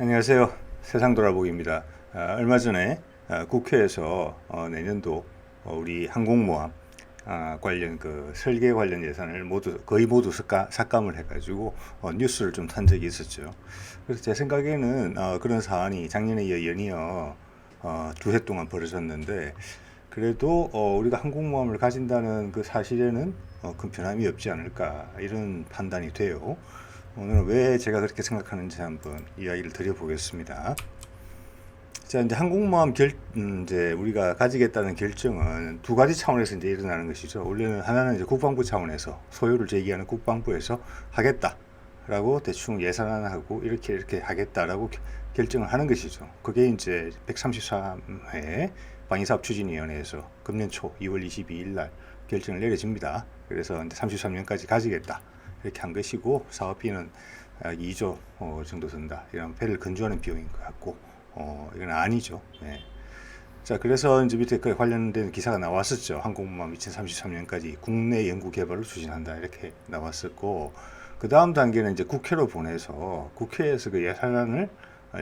안녕하세요. 세상 돌아보기입니다. 아, 얼마 전에 아, 국회에서 어, 내년도 어, 우리 항공모함 아, 관련 그 설계 관련 예산을 모두 거의 모두 삭감, 삭감을 해가지고 어, 뉴스를 좀 탄 적이 있었죠. 그래서 제 생각에는 어, 그런 사안이 작년에 이어 연이어 어, 두해 동안 벌어졌는데 그래도 어, 우리가 항공모함을 가진다는 그 사실에는 어, 큰 변함이 없지 않을까 이런 판단이 돼요. 오늘 왜 제가 그렇게 생각하는지 한번 이야기를 드려보겠습니다. 자, 이제 항공모함 결, 음, 이제 우리가 가지겠다는 결정은 두 가지 차원에서 이제 일어나는 것이죠. 원래는 하나는 이제 국방부 차원에서 소요를 제기하는 국방부에서 하겠다라고 대충 예산안하고 이렇게 이렇게 하겠다라고 겨- 결정을 하는 것이죠. 그게 이제 133회 방위사업 추진위원회에서 금년 초 2월 22일 날 결정을 내려집니다. 그래서 이제 33년까지 가지겠다 이렇게 한 것이고 사업비는 약 2조 어, 정도 든다. 이런 배를 건조하는 비용인 것 같고 어, 이건 아니죠. 네. 자, 그래서 이제 밑에 그 관련된 기사가 나왔었죠. 항공모함 2033년까지 국내 연구 개발을 추진한다 이렇게 나왔었고 그 다음 단계는 이제 국회로 보내서 국회에서 그 예산안을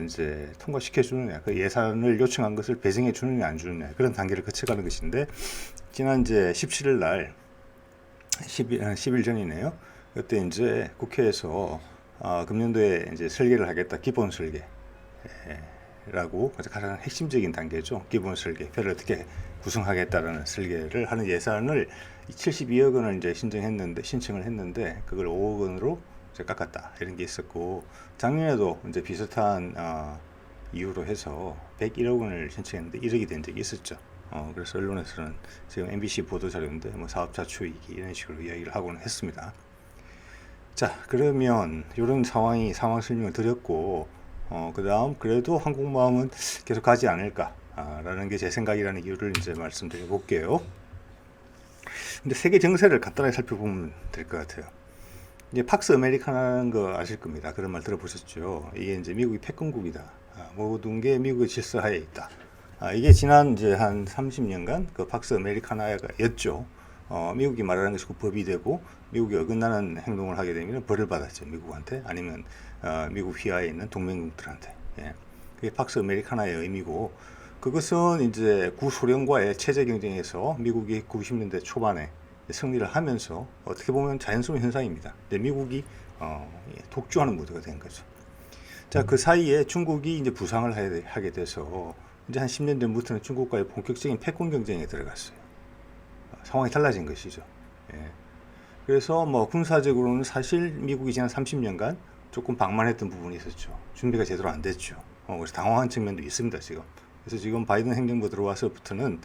이제 통과시켜 주느냐, 그 예산을 요청한 것을 배정해 주느냐 안 주느냐 그런 단계를 거쳐가는 것인데 지난 이제 17일 날 10일, 10일 전이네요. 그때 이제 국회에서 어, 금년도에 이제 설계를 하겠다 기본 설계. 라고 가장 핵심적인 단계죠. 기본 설계, 배를 어떻게 구성하겠다라는 설계를 하는 예산을 72억 원을 이제 신청했는데 신청을 했는데 그걸 5억 원으로 이제 깎았다 이런 게 있었고 작년에도 이제 비슷한 어, 이유로 해서 101억 원을 신청했는데 1억이 된 적이 있었죠. 어, 그래서 언론에서는 지금 MBC 보도 자료인데 뭐 사업자 추이기 이런 식으로 이야기를 하고는 했습니다. 자, 그러면 이런 상황이 상황 설명을 드렸고, 어, 그 다음 그래도 항공모함은 계속 가지 않을까라는 게 제 생각이라는 이유를 이제 말씀드려 볼게요. 근데 세계 정세를 간단하게 살펴보면 될 것 같아요. 이제 팍스 아메리카라는 거 아실 겁니다. 그런 말 들어보셨죠? 이게 이제 미국이 패권국이다. 아, 모든 게 미국의 질서하에 있다. 아, 이게 지난 이제 한 30년간 그 팍스 아메리카나였죠. 어, 미국이 말하는 것이 그 법이 되고 미국이 어긋나는 행동을 하게 되면 벌을 받았죠. 미국한테 아니면 어, 미국 휘하에 있는 동맹국들한테. 예. 그게 팍스 아메리카나의 의미고 그것은 이제 구소련과의 체제 경쟁에서 미국이 90년대 초반에 승리를 하면서 어떻게 보면 자연스러운 현상입니다. 근데 미국이 어, 예, 독주하는 무드가 된 거죠. 자, 그 사이에 중국이 이제 부상을 하게 돼서 이제 한 10년 전부터는 중국과의 본격적인 패권 경쟁에 들어갔어요. 어, 상황이 달라진 것이죠. 예. 그래서 뭐 군사적으로는 사실 미국이 지난 30년간 조금 방만했던 부분이 있었죠. 준비가 제대로 안 됐죠. 어, 그래서 당황한 측면도 있습니다, 지금. 그래서 지금 바이든 행정부 들어와서부터는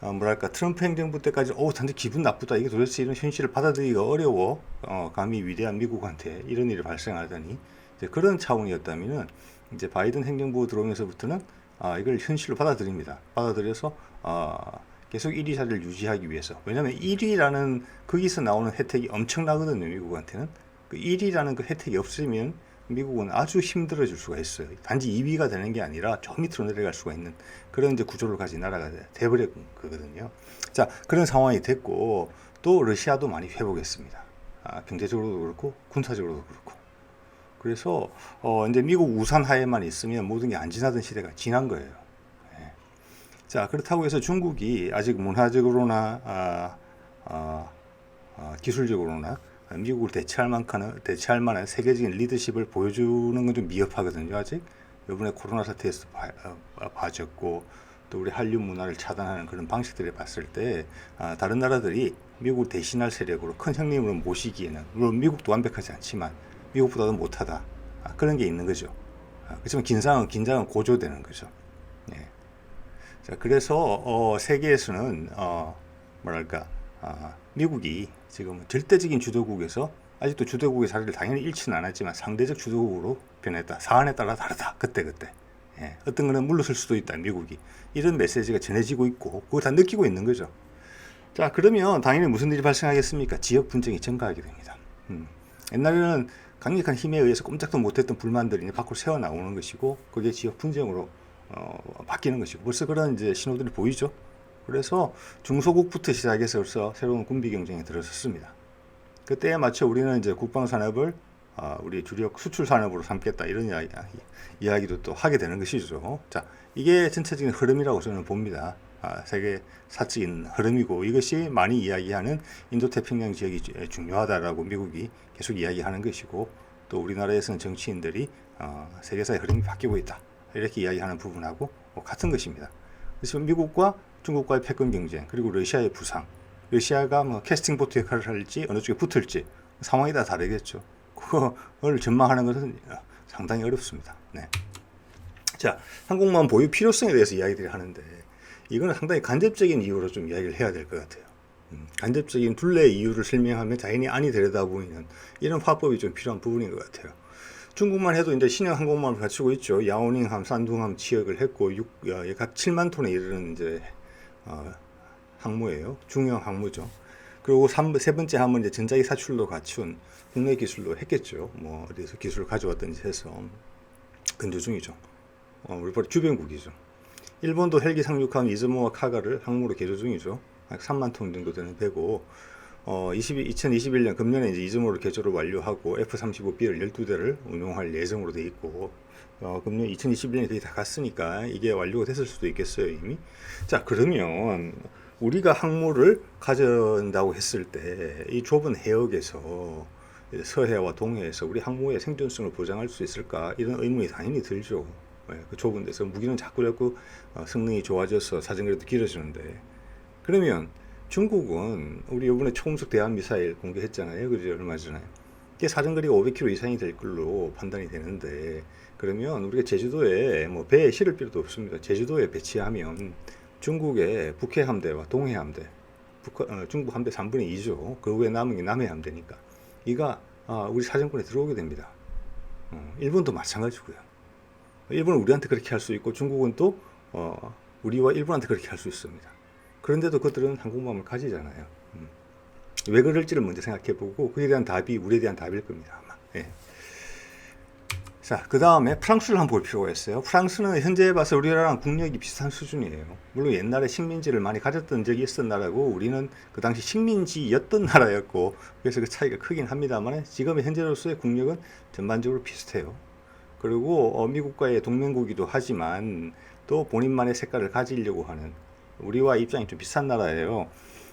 어, 뭐랄까 트럼프 행정부 때까지 오 단지 기분 나쁘다 이게 도대체 이런 현실을 받아들이기가 어려워 어, 감히 위대한 미국한테 이런 일이 발생하다니 이제 그런 차원이었다면은 이제 바이든 행정부 들어오면서부터는 아, 이걸 현실로 받아들입니다. 받아들여서 아, 계속 1위 자리를 유지하기 위해서 왜냐하면 1위라는 거기서 나오는 혜택이 엄청나거든요 미국한테는 그 1위라는 그 혜택이 없으면 미국은 아주 힘들어질 수가 있어요. 단지 2위가 되는 게 아니라 저 밑으로 내려갈 수가 있는 그런 이제 구조를 가진 나라가 돼버렸거든요. 자 그런 상황이 됐고 또 러시아도 많이 회복했습니다. 아, 경제적으로도 그렇고 군사적으로도 그렇고 그래서 어, 이제 미국 우산 하에만 있으면 모든 게 안 지나던 시대가 지난 거예요. 예. 자 그렇다고 해서 중국이 아직 문화적으로나 아, 아, 아, 기술적으로나 미국을 대체할 만한 대체할 만한 세계적인 리더십을 보여주는 건 좀 미흡하거든요 아직 이번에 코로나 사태에서 봐, 어, 봐졌고 또 우리 한류 문화를 차단하는 그런 방식들을 봤을 때 아, 다른 나라들이 미국을 대신할 세력으로 큰 형님으로 모시기에는 물론 미국도 완벽하지 않지만 미국보다도 못하다 아, 그런 게 있는 거죠. 아, 그렇지만 긴장은 긴장은 고조되는 거죠. 예. 자, 그래서 어, 세계에서는 어, 뭐랄까 아, 미국이 지금 절대적인 주도국에서 아직도 주도국의 자리를 당연히 잃지는 않았지만 상대적 주도국으로 변했다. 사안에 따라 다르다. 그때 그때. 예, 어떤 거는 물러설 수도 있다. 미국이 이런 메시지가 전해지고 있고 그거 다 느끼고 있는 거죠. 자 그러면 당연히 무슨 일이 발생하겠습니까? 지역 분쟁이 증가하게 됩니다. 음. 옛날에는 강력한 힘에 의해서 꼼짝도 못했던 불만들이 밖으로 새어 나오는 것이고 그게 지역 분쟁으로 어, 바뀌는 것이고 벌써 그런 이제 신호들이 보이죠. 그래서 중소국부터 시작해서 벌써 새로운 군비 경쟁에 들어섰습니다. 그때에 맞춰 우리는 이제 국방 산업을 아, 우리 주력 수출 산업으로 삼겠다 이런 이야기, 이야기도 또 하게 되는 것이죠. 자, 이게 전체적인 흐름이라고 저는 봅니다. 아, 세계 사적인 흐름이고 이것이 많이 이야기하는 인도 태평양 지역이 주- 중요하다라고 미국이 계속 이야기하는 것이고 또 우리나라에서는 정치인들이 어, 세계사의 흐름이 바뀌고 있다 이렇게 이야기하는 부분하고 뭐 같은 것입니다. 그래서 미국과 중국과의 패권 경쟁 그리고 러시아의 부상 러시아가 뭐 캐스팅 보트 역할을 할지 어느 쪽에 붙을지 상황이 다 다르겠죠. 그걸 전망하는 것은 상당히 어렵습니다. 네. 자, 항공모함 보유 필요성에 대해서 이야기들이 하는데 이거는 상당히 간접적인 이유로 좀 이야기를 해야 될 것 같아요. 음, 간접적인 둘레의 이유를 설명하면 자연히 안이 들여다보이는 이런 화법이 좀 필요한 부분인 것 같아요. 중국만 해도 이제 신형 항공모함을 갖추고 있죠. 야오닝함, 산둥함 취역을 했고 육, 어, 각 7만 톤에 이르는 이제 어, 항모예요. 중형 항모죠. 그리고 삼, 세 번째 함은 이제 전자기 사출로 갖춘 국내 기술로 했겠죠. 뭐 어디서 기술을 가져왔든지 해서 근조 중이죠. 어, 우리 바로 주변국이죠. 일본도 헬기 상륙함 이즈모와 카가를 항모로 개조 중이죠. 약 3만 톤 정도 되는 배고 어, 20, 2021년 금년에 이제 이즈모를 개조를 완료하고 F-35B를 12대를 운용할 예정으로 돼 있고 어, 금년 2021년에 거의 다 갔으니까 이게 완료가 됐을 수도 있겠어요 이미. 자 그러면 우리가 항모를 가져온다고 했을 때 이 좁은 해역에서 서해와 동해에서 우리 항모의 생존성을 보장할 수 있을까 이런 의문이 당연히 들죠. 예, 그 좁은 데서 무기는 자꾸 자꾸 어, 성능이 좋아져서 사정거리도 길어지는데 그러면 중국은 우리 이번에 초음속 대한 미사일 공개했잖아요. 그죠? 얼마 전에. 이게 사정거리가 500km 이상이 될 걸로 판단이 되는데 그러면 우리가 제주도에 뭐 배에 실을 필요도 없습니다. 제주도에 배치하면 중국의 북해 함대와 동해 함대, 북, 어, 중국 함대 3분의 2죠. 그 외에 남은 게 남해 함대니까 이가 아, 우리 사정권에 들어오게 됩니다. 어, 일본도 마찬가지고요. 일본은 우리한테 그렇게 할 수 있고 중국은 또 어, 우리와 일본한테 그렇게 할 수 있습니다. 그런데도 그들은 항공모함을 가지잖아요. 음. 왜 그럴지를 먼저 생각해보고 그에 대한 답이 우리에 대한 답일 겁니다. 아마. 예. 자, 그 다음에 프랑스를 한번 볼 필요가 있어요. 프랑스는 현재 봐서 우리나라랑 국력이 비슷한 수준이에요. 물론 옛날에 식민지를 많이 가졌던 적이 있었던 나라고 우리는 그 당시 식민지였던 나라였고 그래서 그 차이가 크긴 합니다만 지금 현재로서의 국력은 전반적으로 비슷해요. 그리고 어, 미국과의 동맹국이기도 하지만 또 본인만의 색깔을 가지려고 하는 우리와 입장이 좀 비슷한 나라예요.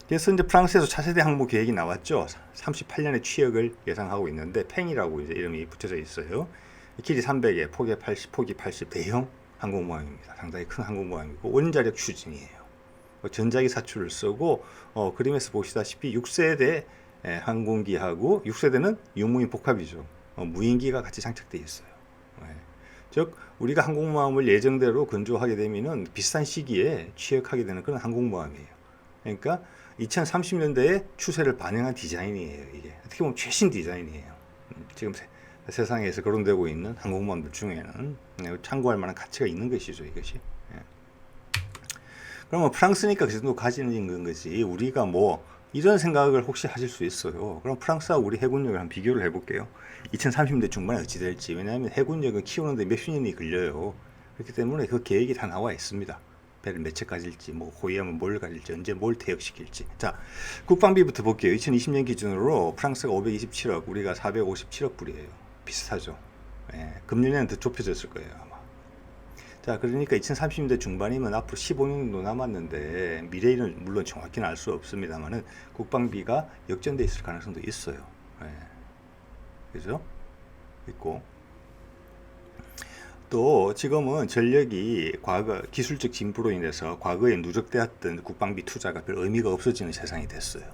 그래서 이제 프랑스에서 차세대 항모 계획이 나왔죠. 38년에 취역을 예상하고 있는데 팽이라고 이제 이름이 붙여져 있어요. 길이 300에 폭이 80, 폭이 80 대형 항공 모함입니다. 상당히 큰 항공 모함이고 원자력 추진이에요. 뭐 전자기 사출을 쓰고 어, 그림에서 보시다시피 6세대 에, 항공기하고 6세대는 유무인 복합이죠. 어, 무인기가 같이 장착되어 있어요. 예. 즉 우리가 항공모함을 예정대로 건조하게 되면은 비슷한 시기에 취역하게 되는 그런 항공모함이에요. 그러니까 2030년대의 추세를 반영한 디자인이에요. 이게 어떻게 보면 최신 디자인이에요. 음, 지금 세, 세상에서 거론되고 있는 항공모함들 중에는 네, 참고할 만한 가치가 있는 것이죠. 이것이. 예. 그러면 프랑스니까 그 정도 가지는 건 거지. 우리가 뭐 이런 생각을 혹시 하실 수 있어요. 그럼 프랑스와 우리 해군력을 한번 비교를 해볼게요. 2030년 중반에 어찌 될지. 왜냐하면 해군력은 키우는데 몇십 년이 걸려요. 그렇기 때문에 그 계획이 다 나와 있습니다. 배를 몇 채 가질지, 뭐 호위하면 뭘 가질지, 언제 뭘 퇴역시킬지. 자, 국방비부터 볼게요. 2020년 기준으로 프랑스가 527억, 우리가 457억 불이에요. 비슷하죠. 예, 금년에는 더 좁혀졌을 거예요, 아마. 자, 그러니까 2030년대 중반이면 앞으로 15년 정도 남았는데 미래일은 물론 정확히는 알 수 없습니다만은 국방비가 역전돼 있을 가능성도 있어요. 예. 그죠? 있고 또 지금은 전력이 과거 기술적 진보로 인해서 과거에 누적되었던 국방비 투자가 별 의미가 없어지는 세상이 됐어요.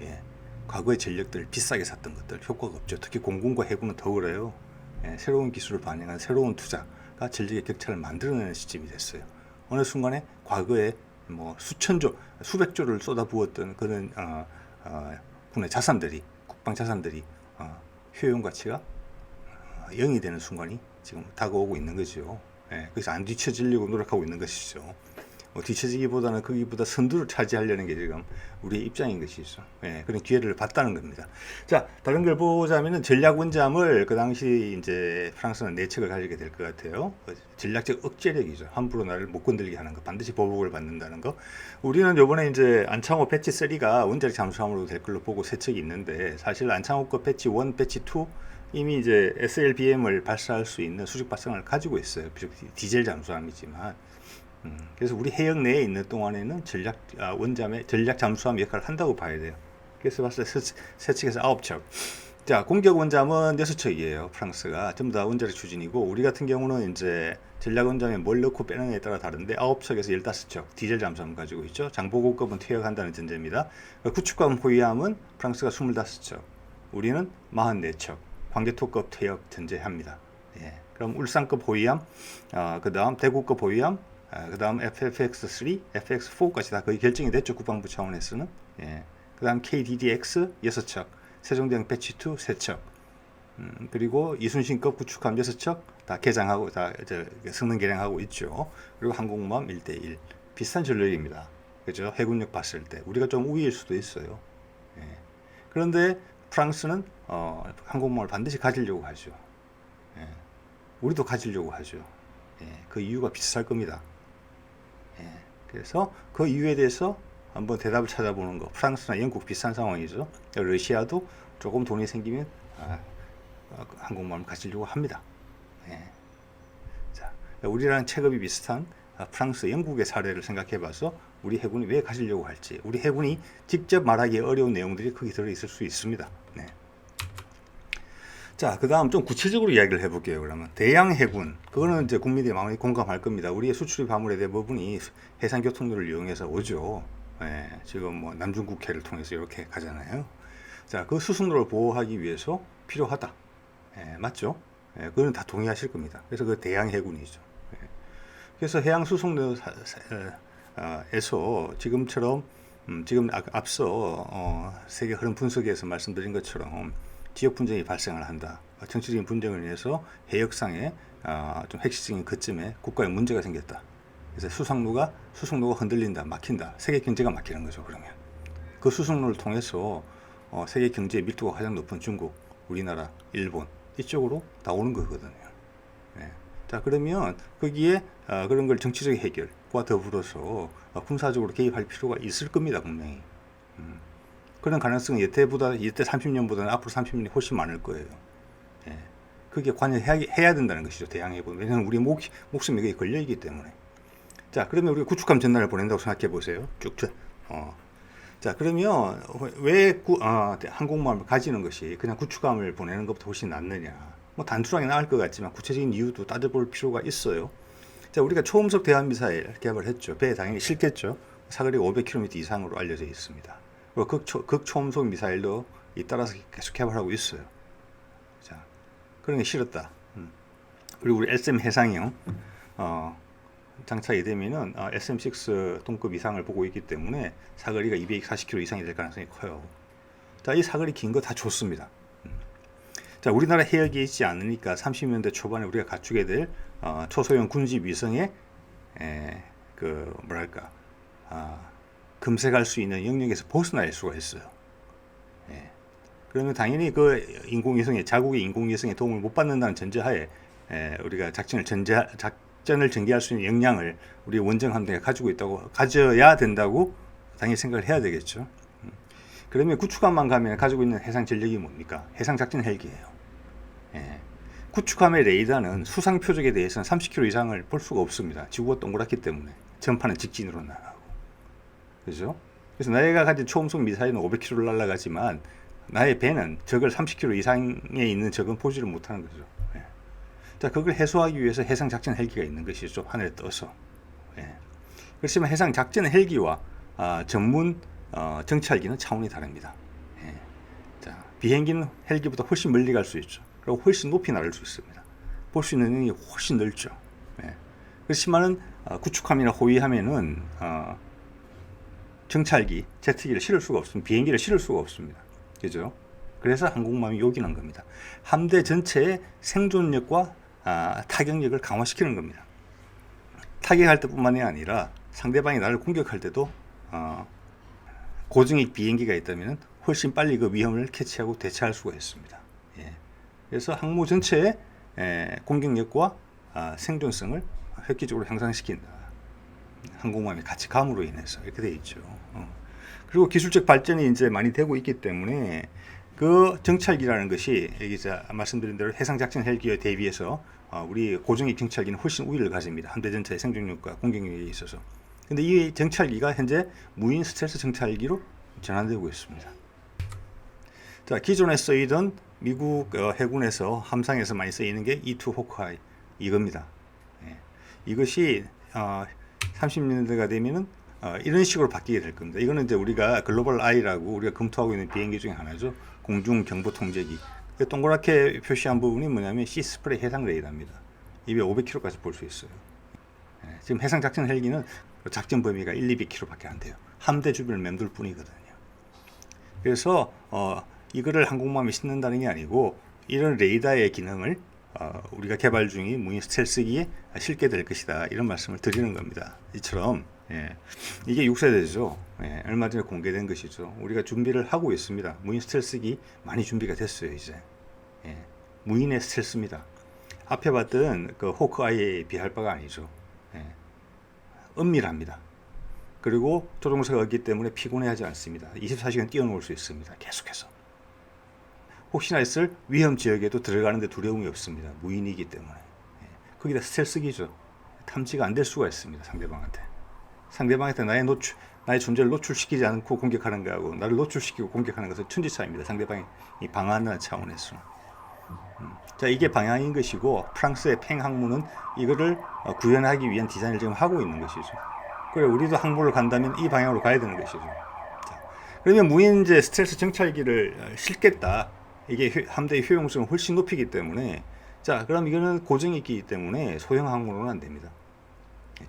예. 과거의 전력들 비싸게 샀던 것들 효과가 없죠. 특히 공군과 해군은 더 그래요. 예. 새로운 기술을 반영한 새로운 투자 가 전력의 격차를 만들어내는 시점이 됐어요. 어느 순간에 과거에 뭐 수천조, 수백조를 쏟아부었던 그런 어, 어, 국내 자산들이 국방 자산들이 어, 효용 가치가 어, 0이 되는 순간이 지금 다가오고 있는 거죠. 예, 그래서 안 뒤처지려고 노력하고 있는 것이죠. 뭐 뒤처지기보다는 거기보다 선두를 차지하려는 게 지금 우리의 입장인 것이죠. 예, 그런 기회를 봤다는 겁니다. 자, 다른 걸 보자면은 전략 원잠을 그 당시 이제 프랑스는 내척을 가지게 될 것 같아요. 그 전략적 억제력이죠. 함부로 나를 못 건들게 하는 거, 반드시 보복을 받는다는 거. 우리는 요번에 이제 안창호 배치 3가 원자력 잠수함으로 될 걸로 보고 세척이 있는데 사실 안창호 거 배치 1, 배치 2 이미 이제 SLBM을 발사할 수 있는 수직 발상을 가지고 있어요. 비록 디젤 잠수함이지만. 음, 그래서 우리 해역 내에 있는 동안에는 전략 아, 원잠의 전략 잠수함 역할을 한다고 봐야 돼요. 그래서 봤을 때 세, 세 척에서 아홉 척. 자 공격 원잠은 여섯 척이에요. 프랑스가 전부 다 원자력 추진이고 우리 같은 경우는 이제 전략 원잠에 뭘 넣고 빼느냐에 따라 다른데 아홉 척에서 열다섯 척 디젤 잠수함 가지고 있죠. 장보고급은 퇴역한다는 전제입니다. 구축함 호위함은 프랑스가 스물다섯 척, 우리는 마흔네 척. 광개토급 퇴역 전제합니다. 예. 그럼 울산급 호위함, 어, 그 다음 대구급 호위함, 아, 그 다음 FFX3, FX4까지 다 거의 결정이 됐죠. 국방부 차원에서는. 예. 그 다음 KDDX 6척, 세종대왕 배치2 3척, 음, 그리고 이순신급 구축함 6척 다 개장하고, 다 저, 성능 개량하고 있죠. 그리고 항공모함 1대1. 비슷한 전력입니다. 그죠? 해군력 봤을 때. 우리가 좀 우위일 수도 있어요. 예. 그런데 프랑스는 어, 항공모함을 반드시 가지려고 하죠. 예. 우리도 가지려고 하죠. 예. 그 이유가 비슷할 겁니다. 예. 그래서 그 이유에 대해서 한번 대답을 찾아보는 거. 프랑스나 영국 비슷한 상황이죠. 러시아도 조금 돈이 생기면 아, 어, 항공모함을 가지려고 합니다. 예. 자, 우리랑 체급이 비슷한 아, 프랑스, 영국의 사례를 생각해봐서 우리 해군이 왜 가지려고 할지, 우리 해군이 직접 말하기 어려운 내용들이 거기 들어 있을 수 있습니다. 네. 자, 그 다음 좀 구체적으로 이야기를 해볼게요. 그러면 대양 해군, 그거는 이제 국민들이 많이 공감할 겁니다. 우리의 수출입 화물의 대부분이 해상 교통로를 이용해서 오죠. 예, 지금 뭐 남중국해를 통해서 이렇게 가잖아요. 자, 그 수송로를 보호하기 위해서 필요하다. 예, 맞죠? 예, 그거는 다 동의하실 겁니다. 그래서 그 대양 해군이죠. 예. 그래서 해양 수송로에서 지금처럼 음, 지금 아- 앞서 어, 세계 흐름 분석에서 말씀드린 것처럼 지역 분쟁이 발생을 한다. 정치적인 분쟁을 인해서 해역상에 아, 좀 핵심적인 그쯤에 국가에 문제가 생겼다. 그래서 수송로가 수송로가 흔들린다, 막힌다. 세계 경제가 막히는 거죠. 그러면 그 수송로를 통해서 어, 세계 경제 밀도가 가장 높은 중국, 우리나라, 일본 이쪽으로 다 오는 거거든요. 예. 자 그러면 거기에 어, 그런 걸 정치적 해결과 더불어서 어, 군사적으로 개입할 필요가 있을 겁니다 분명히. 음. 그런 가능성은 여태보다 여태 30년보다는 앞으로 30년이 훨씬 많을 거예요. 예. 그게 관여해야 해야 된다는 것이죠 대항해군. 왜냐하면 우리 목, 목숨이 거기에 걸려 있기 때문에. 자 그러면 우리가 구축함 전단을 보낸다고 생각해 보세요. 쭉 쭉. 어. 자 그러면 왜 구, 아, 항공모함을 가지는 것이 그냥 구축함을 보내는 것보다 훨씬 낫느냐 뭐 단순하게 나을 것 같지만 구체적인 이유도 따져볼 필요가 있어요 자 우리가 초음속 대한미사일 개발했죠 배에 당연히 실겠죠 사거리가 500km 이상으로 알려져 있습니다 그리고 극초, 극초음속 미사일도 잇따라서 계속 개발하고 있어요 자 그런 게 싫었다 음. 그리고 우리 SM 해상형 어, 장착이 되면은 어, SM6 동급 이상을 보고 있기 때문에 사거리가 240km 이상이 될 가능성이 커요. 자, 이 사거리 긴 거 다 좋습니다. 음. 자, 우리나라 해역이 있지 않으니까 30년대 초반에 우리가 갖추게 될 어, 초소형 군집 위성의 에, 그 뭐랄까 아, 금색할 수 있는 영역에서 벗어날 수가 있어요. 예. 그러면 당연히 그 인공위성의 자국의 인공위성의 도움을 못 받는다는 전제하에 에, 우리가 작전을 전제 작전을 전개할 수 있는 역량을 우리 원정 함대가 가지고 있다고 가져야 된다고 당연히 생각을 해야 되겠죠. 음. 그러면 구축함만 가면 가지고 있는 해상 전력이 뭡니까? 해상 작전 헬기예요. 예. 구축함의 레이더는 수상 표적에 대해서는 30km 이상을 볼 수가 없습니다. 지구가 동그랗기 때문에 전파는 직진으로 나가고 그죠? 그래서 나이가 가진 초음속 미사일은 500km를 날아가지만 나의 배는 적을 30km 이상에 있는 적은 보지를 못하는 거죠. 예. 자, 그걸 해소하기 위해서 해상 작전 헬기가 있는 것이죠. 하늘에 떠서. 예. 그렇지만 해상 작전 헬기와 아, 전문 어, 정찰기는 차원이 다릅니다. 예. 자, 비행기는 헬기보다 훨씬 멀리 갈 수 있죠. 그리고 훨씬 높이 날을 수 있습니다. 볼 수 있는 능력이 훨씬 넓죠. 예. 그렇지만은 어, 구축함이나 호위함에는 어, 정찰기, 제트기를 실을 수가 없습니다. 비행기를 실을 수가 없습니다. 그죠? 그래서 항공모함이 요긴한 겁니다. 함대 전체의 생존력과 아, 타격력을 강화시키는 겁니다. 타격할 때뿐만이 아니라 상대방이 나를 공격할 때도 어, 고정익 비행기가 있다면 훨씬 빨리 그 위험을 캐치하고 대처할 수가 있습니다. 예. 그래서 항모 전체의 에, 공격력과 아, 생존성을 획기적으로 향상시킨다. 항공모함의 가치감으로 인해서 이렇게 돼 있죠. 어. 그리고 기술적 발전이 이제 많이 되고 있기 때문에 그 정찰기라는 것이 여기 자 말씀드린 대로 해상작전 헬기에 대비해서 어, 우리 고정익 정찰기는 훨씬 우위를 가집니다. 함대 전차의 생존력과 공격력에 있어서. 근데 이 정찰기가 현재 무인 스텔스 정찰기로 전환되고 있습니다. 자, 기존에 쓰이던 미국 어, 해군에서 함상에서 많이 쓰이는 게 E2 호크아이 이겁니다. 예. 이것이 어, 30년대가 되면은 어, 이런 식으로 바뀌게 될 겁니다. 이거는 이제 우리가 글로벌 아이라고 우리가 검토하고 있는 비행기 중에 하나죠. 공중 정보 통제기. 그 동그랗게 표시한 부분이 뭐냐면 시 스프레 해상 레이더입니다. 입에 500km까지 볼 수 있어요. 예, 지금 해상 작전 헬기는 작전 범위가 1, 200km밖에 안 돼요. 함대 주변을 맴돌 뿐이거든요. 그래서 어, 이거를 항공모함에 싣는다는 게 아니고 이런 레이더의 기능을 어, 우리가 개발 중인 무인 스텔스기에 실게 될 것이다 이런 말씀을 드리는 겁니다. 이처럼 예, 이게 6세대죠. 예, 얼마 전에 공개된 것이죠. 우리가 준비를 하고 있습니다. 무인 스텔스기 많이 준비가 됐어요 이제. 예, 무인의 스텔스입니다. 앞에 봤던 그 호크아이에 비할 바가 아니죠. 예, 은밀합니다. 그리고 조종사가 없기 때문에 피곤해하지 않습니다. 24시간 뛰어놀 수 있습니다. 계속해서. 혹시나 있을 위험 지역에도 들어가는데 두려움이 없습니다. 무인이기 때문에. 예. 거기다 스텔스기죠. 탐지가 안 될 수가 있습니다. 상대방한테. 상대방한테 나의 노출, 나의 존재를 노출시키지 않고 공격하는 거하고 나를 노출시키고 공격하는 것은 천지차입니다. 상대방이 이 방어하는 차원에서. 음. 자, 이게 방향인 것이고 프랑스의 팽 항무는 이거를 어, 구현하기 위한 디자인을 지금 하고 있는 것이죠. 그래 우리도 항모를 간다면 이 방향으로 가야 되는 것이죠. 자, 그러면 무인 이제 스텔스 정찰기를 어, 실겠다. 이게 효- 함대의 효용성을 훨씬 높이기 때문에 자 그럼 이거는 고정이기 때문에 소형 항모로는 안 됩니다.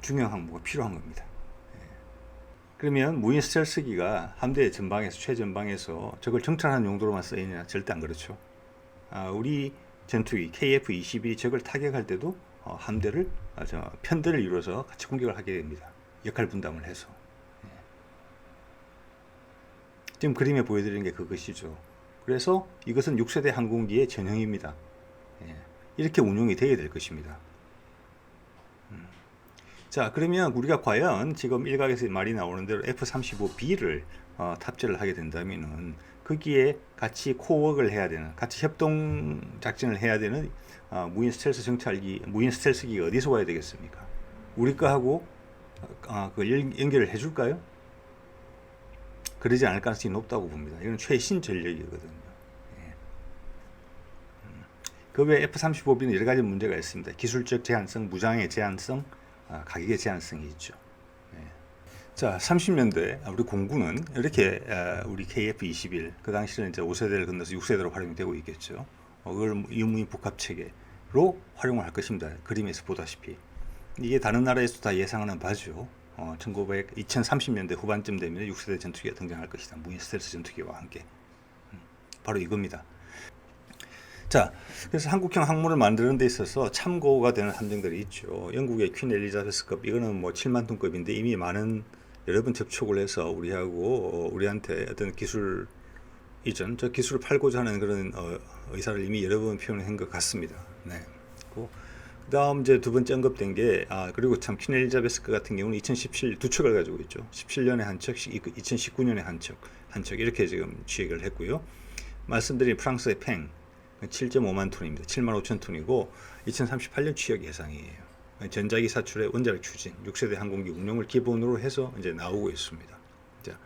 중형 항모가 필요한 겁니다. 예. 그러면 무인 스텔스기가 함대 전방에서 최전방에서 적을 정찰하는 용도로만 쓰이냐 절대 안 그렇죠. 아, 우리 전투기 KF-21이 적을 타격할 때도 어, 함대를 아, 저, 편대를 이루어서 같이 공격을 하게 됩니다. 역할 분담을 해서. 예. 지금 그림에 보여드리는 게 그것이죠. 그래서 이것은 6세대 항공기의 전형입니다. 예. 이렇게 운용이 되어야 될 것입니다. 음. 자, 그러면 우리가 과연 지금 일각에서 말이 나오는 대로 F-35B를 어, 탑재를 하게 된다면은 거기에 같이 코워크를 해야 되는, 같이 협동 작전을 해야 되는 어, 무인 스텔스 정찰기, 무인 스텔스기가 어디서 와야 되겠습니까? 우리 거하고 어, 그 연- 연결을 해줄까요? 그러지 않을 가능성이 높다고 봅니다. 이건 최신 전력이거든요. 예. 음. 그 외에 F-35B는 여러 가지 문제가 있습니다. 기술적 제한성, 무장의 제한성, 아, 가격의 제한성이 있죠. 예. 자, 30년대 우리 공군은 이렇게 아, 우리 KF-21 그 당시는 이제 5세대를 건너서 6세대로 활용이 되고 있겠죠. 어, 그걸 유무인 복합 체계로 활용을 할 것입니다. 그림에서 보다시피 이게 다른 나라에서 다 예상하는 바죠. 어, 1900, 2030년대 후반쯤 되면 6세대 전투기가 등장할 것이다. 무인 스텔스 전투기와 함께. 음, 바로 이겁니다. 자, 그래서 한국형 항모를 만드는 데 있어서 참고가 되는 함정들이 있죠. 영국의 퀸 엘리자베스급 이거는 뭐 7만 톤급인데 이미 많은 여러 번 접촉을 해서 우리하고 어, 우리한테 어떤 기술 이전 저 기술을 팔고자 하는 그런 어, 의사를 이미 여러 번 표현한 것 같습니다. 네. 그 다음 이제 두 번째 언급된 게 아 그리고 참 퀸 엘리자베스급 같은 경우는 2017 두 척을 가지고 있죠. 17년에 한 척, 2019년에 한 척, 한 척 이렇게 지금 취획을 했고요. 말씀드린 프랑스의 팽 7.5만 톤입니다. 7만 5천 톤이고 2038년 취역 예상이에요. 전자기 사출의 원자력 추진, 6세대 항공기 운용을 기본으로 해서 이제 나오고 있습니다. 자,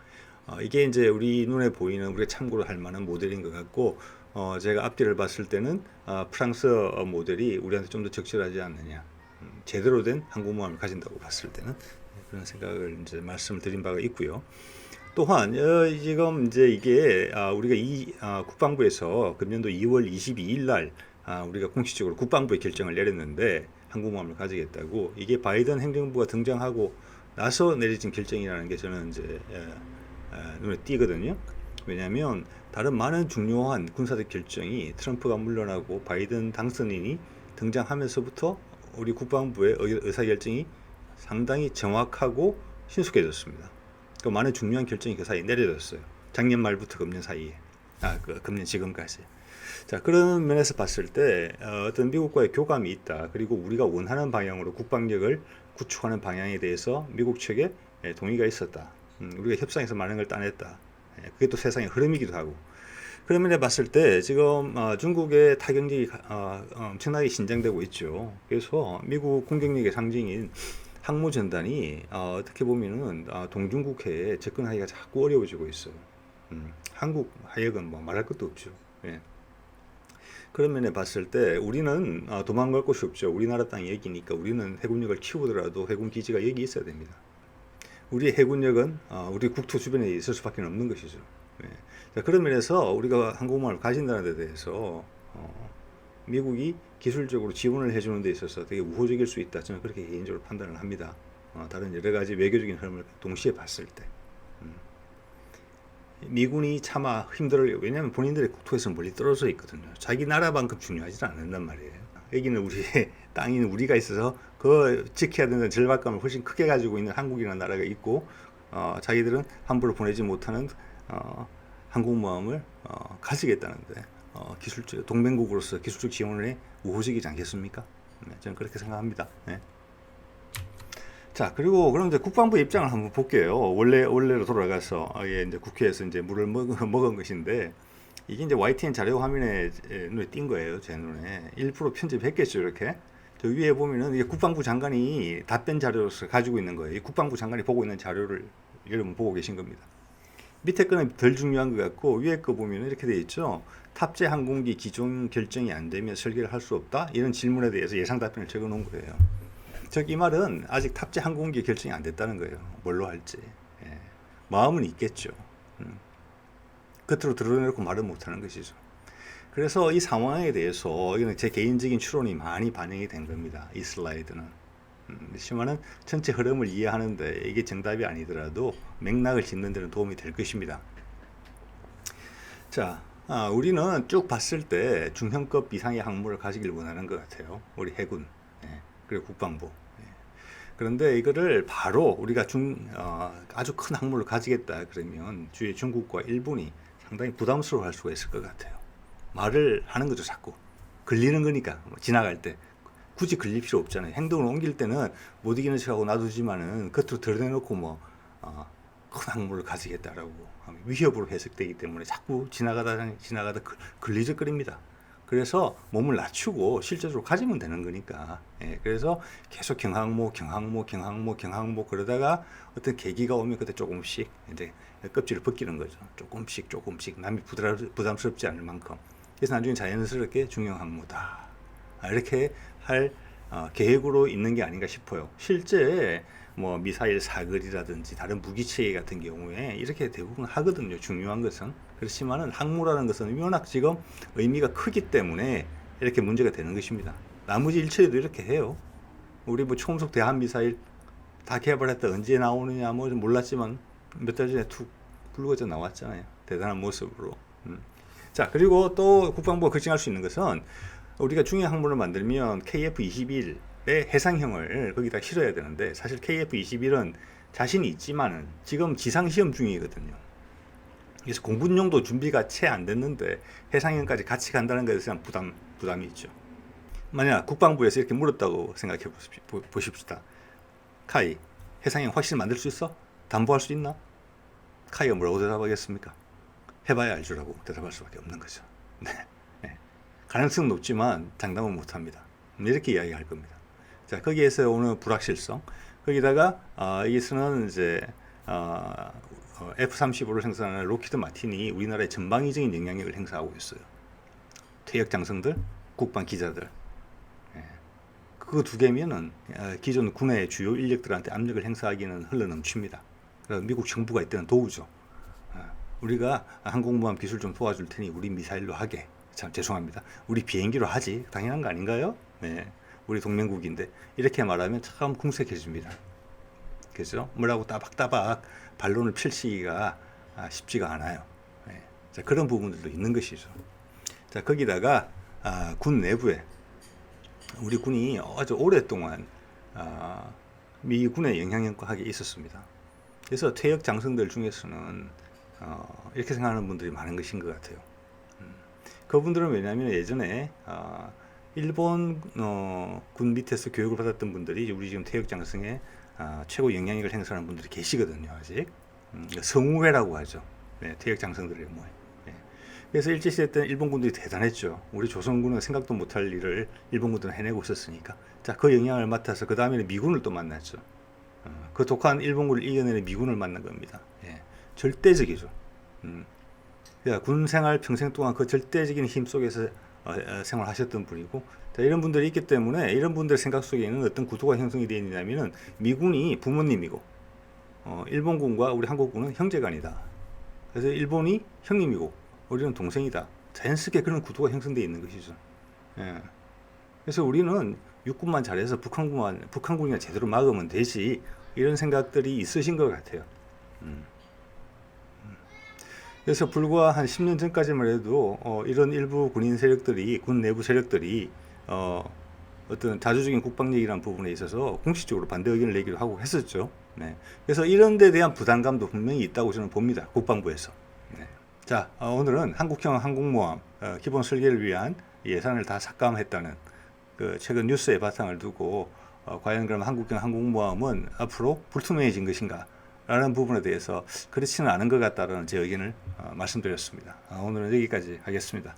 어, 이게 이제 우리 눈에 보이는 우리가 참고로 할 만한 모델인 것 같고 어, 제가 앞뒤를 봤을 때는 어, 프랑스 어, 모델이 우리한테 좀 더 적절하지 않느냐. 음, 제대로 된 항공모함을 가진다고 봤을 때는 그런 생각을 이제 말씀을 드린 바가 있고요. 또한 어, 지금 이제 이게 아, 우리가 이 아, 국방부에서 금년도 2월 22일 날 아, 우리가 공식적으로 국방부에 결정을 내렸는데 항공모함을 가지겠다고 이게 바이든 행정부가 등장하고 나서 내려진 결정이라는 게 저는 이제 에, 에, 눈에 띄거든요. 왜냐하면 다른 많은 중요한 군사적 결정이 트럼프가 물러나고 바이든 당선인이 등장하면서부터 우리 국방부의 의- 의사결정이 상당히 정확하고 신속해졌습니다. 그 많은 중요한 결정이 그 사이에 내려졌어요. 작년 말부터 금년 사이에. 아, 그 금년 지금까지. 자, 그런 면에서 봤을 때 어, 어떤 미국과의 교감이 있다. 그리고 우리가 원하는 방향으로 국방력을 구축하는 방향에 대해서 미국 측에 예, 동의가 있었다. 음, 우리가 협상에서 많은 걸 따냈다. 예, 그게 또 세상의 흐름이기도 하고. 그런 면에 봤을 때 지금 어, 중국의 타격력이 가- 어, 어, 엄청나게 신장되고 있죠. 그래서 미국 공격력의 상징인 항모 전단이 어, 어떻게 보면은 어, 동중국해에 접근하기가 자꾸 어려워지고 있어요. 음, 한국 하역은 뭐 말할 것도 없죠. 예. 그런 면에 봤을 때 우리는 어, 도망갈 곳이 없죠. 우리나라 땅이 여기니까 우리는 해군력을 키우더라도 해군 기지가 여기 있어야 됩니다. 우리 해군력은 어, 우리 국토 주변에 있을 수밖에 없는 것이죠. 예. 자, 그런 면에서 우리가 항공모함을 가진다는 데 대해서 어, 미국이 기술적으로 지원을 해주는 데 있어서 되게 우호적일 수 있다. 저는 그렇게 개인적으로 판단을 합니다. 어, 다른 여러 가지 외교적인 흐름을 동시에 봤을 때. 음. 미군이 차마 힘들어요. 왜냐하면 본인들의 국토에서 멀리 떨어져 있거든요. 자기 나라만큼 중요하지 않는단 말이에요. 여기는 우리의 땅인 우리가 있어서 그 지켜야 되는 절박감을 훨씬 크게 가지고 있는 한국이라는 나라가 있고 어, 자기들은 함부로 보내지 못하는 어, 항공모함을 어, 가지겠다는데 어, 기술적 동맹국으로서 기술적 지원을 해 우호적이지 않겠습니까? 네, 저는 그렇게 생각합니다. 네. 자 그리고 그럼 이제 국방부 입장을 한번 볼게요. 원래 원래로 돌아가서 아, 예, 이제 국회에서 이제 물을 먹, 먹은 것인데 이게 이제 YTN 자료 화면에 에, 눈에 띈 거예요. 제 눈에 일부러 편집했겠죠 이렇게. 저 위에 보면은 이게 국방부 장관이 답변 자료로서 가지고 있는 거예요. 이 국방부 장관이 보고 있는 자료를 여러분 보고 계신 겁니다. 밑에 거는 덜 중요한 것 같고 위에 거 보면 이렇게 돼 있죠. 탑재 항공기 기종 결정이 안 되면 설계를 할 수 없다. 이런 질문에 대해서 예상 답변을 적어 놓은 거예요. 즉 이 말은 아직 탑재 항공기 결정이 안 됐다는 거예요. 뭘로 할지. 예. 마음은 있겠죠. 음. 겉으로 드러내놓고 말을 못하는 것이죠. 그래서 이 상황에 대해서 이거는 제 개인적인 추론이 많이 반영이 된 겁니다. 이 슬라이드는. 음, 그렇지만은 전체 흐름을 이해하는데 이게 정답이 아니더라도 맥락을 짚는 데는 도움이 될 것입니다. 자, 아, 우리는 쭉 봤을 때 중형급 이상의 항모를 가지길 원하는 것 같아요. 우리 해군, 예, 그리고 국방부. 예. 그런데 이거를 바로 우리가 중, 어, 아주 큰 항모를 가지겠다 그러면 주위 중국과 일본이 상당히 부담스러워할 수가 있을 것 같아요. 말을 하는 거죠, 자꾸. 걸리는 거니까 뭐 지나갈 때 굳이 걸릴 필요 없잖아요. 행동을 옮길 때는 못 이기는 척하고 놔두지만은 겉으로 드러내놓고 뭐 어, 큰 항모를 가지겠다라고 위협으로 해석되기 때문에 자꾸 지나가다 지나가다 걸- 걸리적거립니다. 그래서 몸을 낮추고 실제적으로 가지면 되는 거니까. 예, 그래서 계속 경항모, 경항모, 경항모, 경항모 그러다가 어떤 계기가 오면 그때 조금씩 이제 껍질을 벗기는 거죠. 조금씩 조금씩 남이 부담- 부담스럽지 않을 만큼. 그래서 나중에 자연스럽게 중형 항모다. 아, 이렇게 할 어, 계획으로 있는 게 아닌가 싶어요. 실제 뭐 미사일 사거리라든지 다른 무기 체계 같은 경우에 이렇게 대부분 하거든요. 중요한 것은 그렇지만은 항모라는 것은 워낙 지금 의미가 크기 때문에 이렇게 문제가 되는 것입니다. 나머지 일처리도 이렇게 해요. 우리 뭐 초음속 대한 미사일 다 개발했다 언제 나오느냐 뭐좀 몰랐지만 몇 달 전에 툭 불거져 나왔잖아요. 대단한 모습으로. 음. 자 그리고 또 국방부가 걱정할 수 있는 것은 우리가 중형 항모를 만들면 KF-21의 해상형을 거기다 실어야 되는데 사실 KF-21은 자신이 있지만은 지금 지상 시험 중이거든요. 그래서 공군용도 준비가 채 안 됐는데 해상형까지 같이 간다는 것에 대한 부담 부담이 있죠. 만약 국방부에서 이렇게 물었다고 생각해 보십시다. 카이 해상형 확실히 만들 수 있어? 담보할 수 있나? 카이가 뭐라고 대답하겠습니까? 해봐야 알죠라고 대답할 수밖에 없는 거죠. 네. 네. 가능성은 높지만 장담은 못합니다. 이렇게 이야기할 겁니다. 자 거기에서 오는 불확실성 거기다가 어, 여기서는 이제 어, 어, F-35를 생산하는 로키드 마틴이 우리나라의 전방위적인 영향력을 행사하고 있어요. 퇴역 장성들, 국방 기자들. 그두 개면은 어, 기존 군의 주요 인력들한테 압력을 행사하기는 흘러넘칩니다. 미국 정부가 이때는 도우죠. 어, 우리가 항공모함 기술 좀 도와줄 테니 우리 미사일로 하게. 참 죄송합니다. 우리 비행기로 하지. 당연한 거 아닌가요? 네. 우리 동맹국인데 이렇게 말하면 참 궁색해집니다. 그죠? 뭐라고 따박따박 반론을 펼치기가 아, 쉽지가 않아요. 네. 자, 그런 부분들도 있는 것이죠. 자, 거기다가 아, 군 내부에 우리 군이 아주 오랫동안 아, 미군의 영향력하게 있었습니다. 그래서 퇴역 장성들 중에서는 어, 이렇게 생각하는 분들이 많은 것인 것 같아요. 음, 그분들은 왜냐하면 예전에 아, 일본 어, 군 밑에서 교육을 받았던 분들이 우리 지금 퇴역 장성에 아, 최고 영향력을 행사하는 분들이 계시거든요. 아직 음, 성우회라고 하죠. 네, 퇴역 장성들의 모임. 네. 그래서 일제시대 때는 일본군들이 대단했죠. 우리 조선군은 생각도 못할 일을 일본군들은 해내고 있었으니까. 자, 그 영향을 맡아서 그 다음에는 미군을 또 만났죠. 어, 그 독한 일본군을 이겨내는 미군을 만난 겁니다. 예, 절대적이죠. 음. 그러니까 군 생활 평생 동안 그 절대적인 힘 속에서 어, 어, 생활하셨던 분이고 자, 이런 분들이 있기 때문에 이런 분들 생각 속에는 어떤 구도가 형성이 되어 있냐면은 미군이 부모님이고 어, 일본군과 우리 한국군은 형제간이다. 그래서 일본이 형님이고 우리는 동생이다. 자연스럽게 그런 구도가 형성되어 있는 것이죠. 예. 그래서 우리는 육군만 잘해서 북한군만 북한군이나 제대로 막으면 되지 이런 생각들이 있으신 것 같아요. 음. 그래서 불과 한 10년 전까지만 해도 어, 이런 일부 군인 세력들이 군 내부 세력들이 어, 어떤 자주적인 국방력이라는 부분에 있어서 공식적으로 반대 의견을 내기도 하고 했었죠. 네. 그래서 이런 데 대한 부담감도 분명히 있다고 저는 봅니다. 국방부에서. 네. 자, 어, 오늘은 한국형 항공모함 어, 기본 설계를 위한 예산을 다 삭감했다는 그 최근 뉴스의 바탕을 두고 어, 과연 그럼 한국형 항공모함은 앞으로 불투명해진 것인가? 라는 부분에 대해서 그렇지는 않은 것 같다라는 제 의견을 어, 말씀드렸습니다. 아, 오늘은 여기까지 하겠습니다.